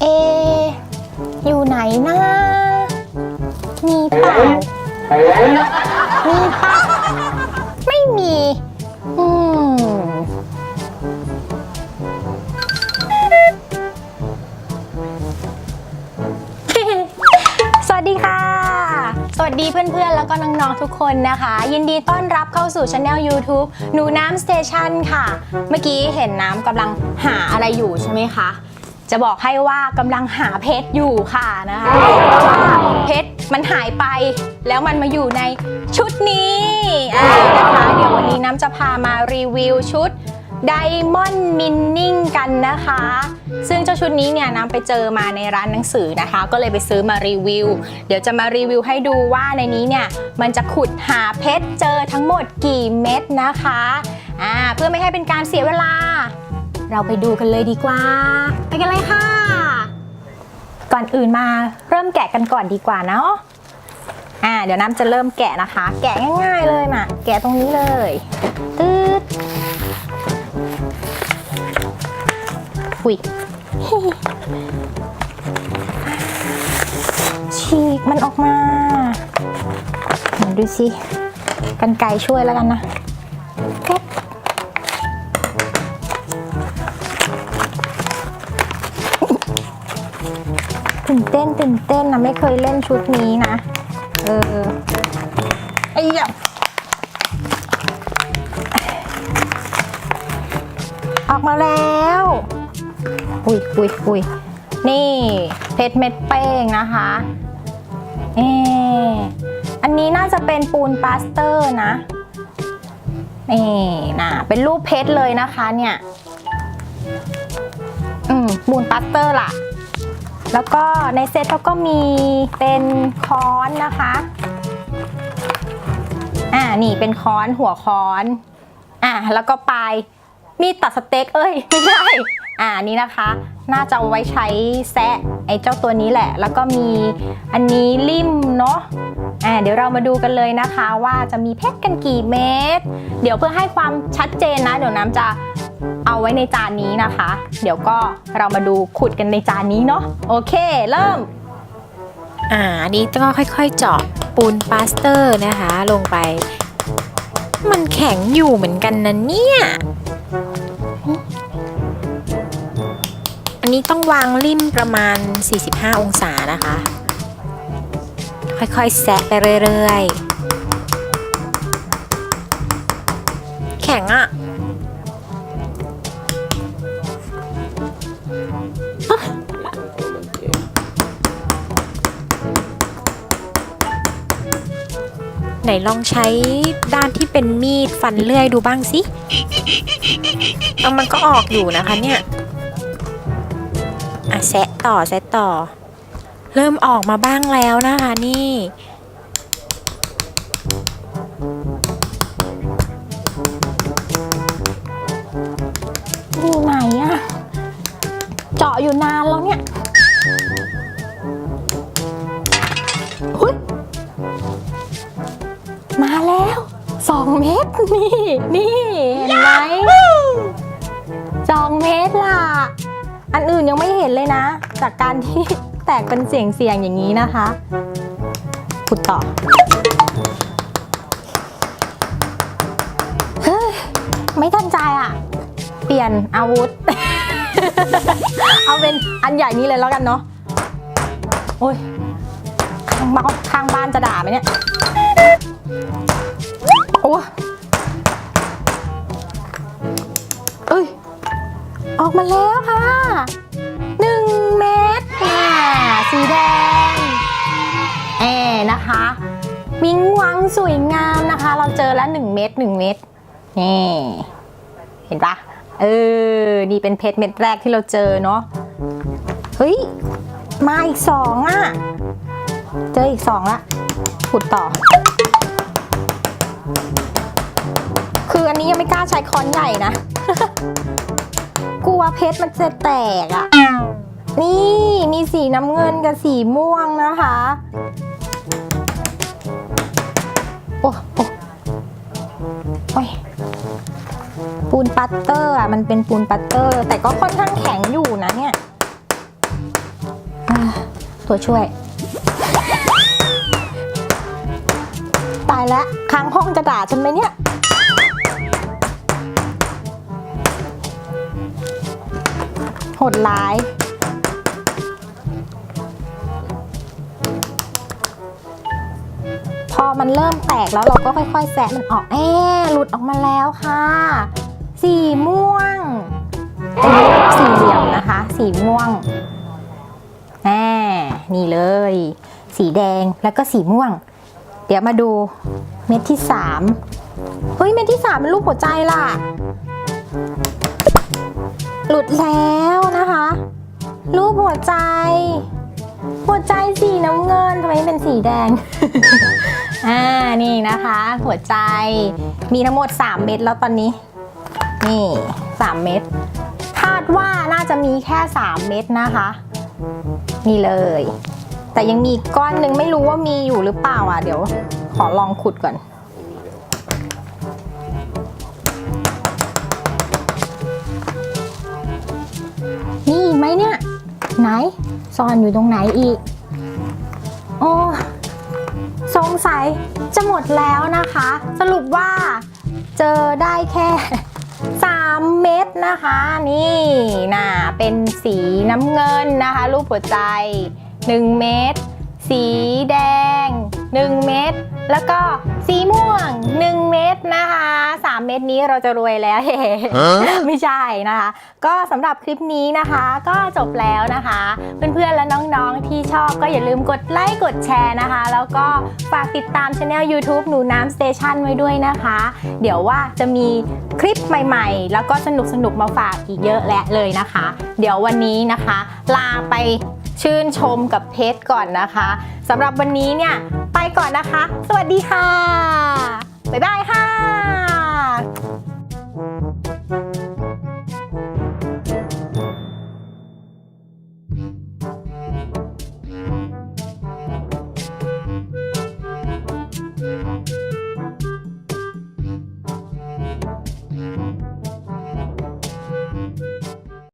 เอ อยู่ไหนนะมีเปล่ามีปะไม่มี อืมสวัสดีค่ะ สวัสดีเพื่อนๆ แล้วก็น้องๆ ทุกคนนะคะ ยินดีต้อนรับเข้าสู่ช anel YouTube หนูน้ำสเตชันค่ะ เมื่อกี้เห็นน้ำกำลังหาอะไรอยู่ใช่ไหมคะ จะบอกให้ว่ากำลังหาเพชรอยู่ค่ะนะคะเพราะว่าเพชรมันหายไปแล้วมันมาอยู่ในชุดนี้อ่านะคะเดี๋ยววันนี้น้ำจะพามารีวิวชุด Diamond Minning กันนะคะ ซึ่งเจ้าชุดนี้เนี่ยน้ำไปเจอมาในร้านหนังสือนะคะ ก็เลยไปซื้อมารีวิว เดี๋ยวจะมารีวิวให้ดูว่าในนี้เนี่ย มันจะขุดหาเพชรเจอทั้งหมดกี่เม็ดนะคะอ่าเพื่อไม่ให้เป็นการเสียเวลา เราไปดูกันเลยดีกว่า ไปกันเลยค่ะ ก่อนอื่นมาเริ่มแกะกันก่อนดีกว่าเนาะอ่าเดี๋ยวน้ำจะเริ่มแกะนะคะ แกะง่าย ๆเลยมาแกะตรงนี้เลยตืดอุ้ยฉีกมันออกมาดูสิกันไกช่วยแล้วกันนะแก๊ก ตื่นเต้นตื่นเต้นนะไม่เคยเล่นชุดนี้นะ เออไอ้เหี้ยออกมาแล้ว อุ้ยอุ้ยอุ้ยนี่เพชรเม็ดเป้งนะคะเอออันนี้น่าจะเป็นปูนปาสเตอร์นะนี่นะเป็นรูปเพชรเลยนะคะเนี่ย อืมปูนปาสเตอร์ล่ะ แล้วก็ในเซตเขาก็มีเป็นค้อนนะคะ อ่า นี่เป็นค้อนหัวค้อน อ่า แล้วก็ปลายมีตัดสเต็ก เอ้ย ไม่ใช่ อ่า นี่นะคะ น่าจะเอาไว้ใช้แซะไอ้เจ้าตัวนี้แหละ แล้วก็มีอันนี้ลิ่มเนาะ อ่า เดี๋ยวเรามาดูกันเลยนะคะ ว่าจะมีเพชรกันกี่เม็ด เดี๋ยวเพื่อให้ความชัดเจนนะ เดี๋ยวน้ำจะ เอาไว้ในจานนี้นะคะ เดี๋ยวก็เรามาดูขุดกันในจานนี้เนาะโอเค เริ่ม อ่าอันนี้ก็ค่อยๆเจาะปูนปาสเตอร์นะคะ ลงไป มันแข็งอยู่เหมือนกันนะเนี่ย อันนี้ต้องวางลิมประมาณ 45 องศานะคะ ค่อยๆแซะไปเรื่อยๆ แข็งอะ่ะ ไหนลองใช้ด้านที่เป็นมีดฟันเลื่อยดูบ้างสิเอามันก็ออกอยู่นะคะเนี่ยอะแซะต่อแซะต่อ เริ่มออกมาบ้างแล้วนะคะนี่อยู่ไหนอะเจาะอยู่นานแล้วเนี่ย มาแล้วสองเมตรนี่ นี่เห็นไหมสองเมตรล่ะ อันอื่นยังไม่เห็นเลยนะ จากการที่แตกเป็นเสียงเสียงอย่างนี้นะคะขุดต่อเฮ้ยไม่ทันใจอะ เปลี่ยนอาวุธ เอาเป็นอันใหญ่นี้เลยแล้วกันเนาะ โอ้ยมาข้างบ้านจะด่าไหมเนี่ย โอ้เอ้ย ออกมาแล้วค่ะหนึ่งเม็ดค่ะสีแดงแอนะคะ มิงวังสวยงามนะคะ เราเจอแล้วหนึ่งเม็ดหนึ่งเม็ดนี่ เห็นปะเออ นี่เป็นเพชรเม็ดแรกที่เราเจอเนาะ เฮ้ย มาอีกสองอะเจออีกสองละขุดต่อ นนี้ยังไม่กล้าใช้ค้อนใหญ่นะ กลัวเพชรมันจะแตกอะนี่มีสีน้ำเงินกับสีม่วงนะคะ โอ้โอ้โอ้ยปูนปัตเตอร์อะมันเป็นปูนปัตเตอร์ แต่ก็ค่อนข้างแข็งอยู่นะเนี่ยตัวช่วย ตายแล้วค้างห้องจะด่าฉันไหมเนี่ย ดร้าย พอมันเริ่มแตกแล้วเราก็ค่อยๆแซะมันออกแอบหลุดออกมาแล้วค่ะ สีม่วงเป็นรูปสี่เหลี่ยมนะคะ สีม่วงแน่นี่เลย สีแดงแล้วก็สีม่วง เดี๋ยวมาดูเม็ดที่สามเฮ้ยเม็ดที่สามเป็นรูปหัวใจล่ะ หลุดแล้วนะคะรูปหัวใจ หัวใจสีน้ำเงินทำไมเป็นสีแดง อ่านี่นะคะ หัวใจมีทั้งหมด 3 เม็ดแล้วตอนนี้ นี่ 3 เม็ดคาดว่าน่าจะมีแค่ 3 เม็ดนะคะ นี่เลย แต่ยังมีกก้อนหนึ่งไม่รู้ว่ามีอยู่หรือเปล่าอะเดี๋ยว ขอลองขุดก่อน นี่อีกไหมเนี่ย ไหน ซ่อนอยู่ตรงไหนอีก โอ้สงสัยจะหมดแล้วนะคะ สรุปว่าเจอได้แค่ 3 เม็ดนะคะ นี่น่ะเป็นสีน้ำเงินนะคะ รูปหัวใจ 1 เม็ดสีแดง 1 เม็ด แล้วก็สีม่วง 1 เม็ดนะคะ 3 เม็ดนี้เราจะรวยแล้วไม่ใช่นะคะ ก็สำหรับคลิปนี้นะคะก็จบแล้วนะคะ เพื่อนๆและน้องๆที่ชอบก็อย่าลืมกดไลค์กดแชร์นะคะ แล้วก็ฝากติดตามช anel YouTube หนูน้ำสเตชันไว้ด้วยนะคะ เดี๋ยวว่าจะมีคลิปใหม่ๆ แล้วก็สนุกๆมาฝากอีกเยอะแยะเลยนะคะ เดี๋ยววันนี้นะคะ ลาไปชื่นชมกับเพชรก่อนนะคะสำหรับวันนี้เนี่ยไป ก่อนนะคะ สวัสดีค่ะ บ๊ายบายค่ะ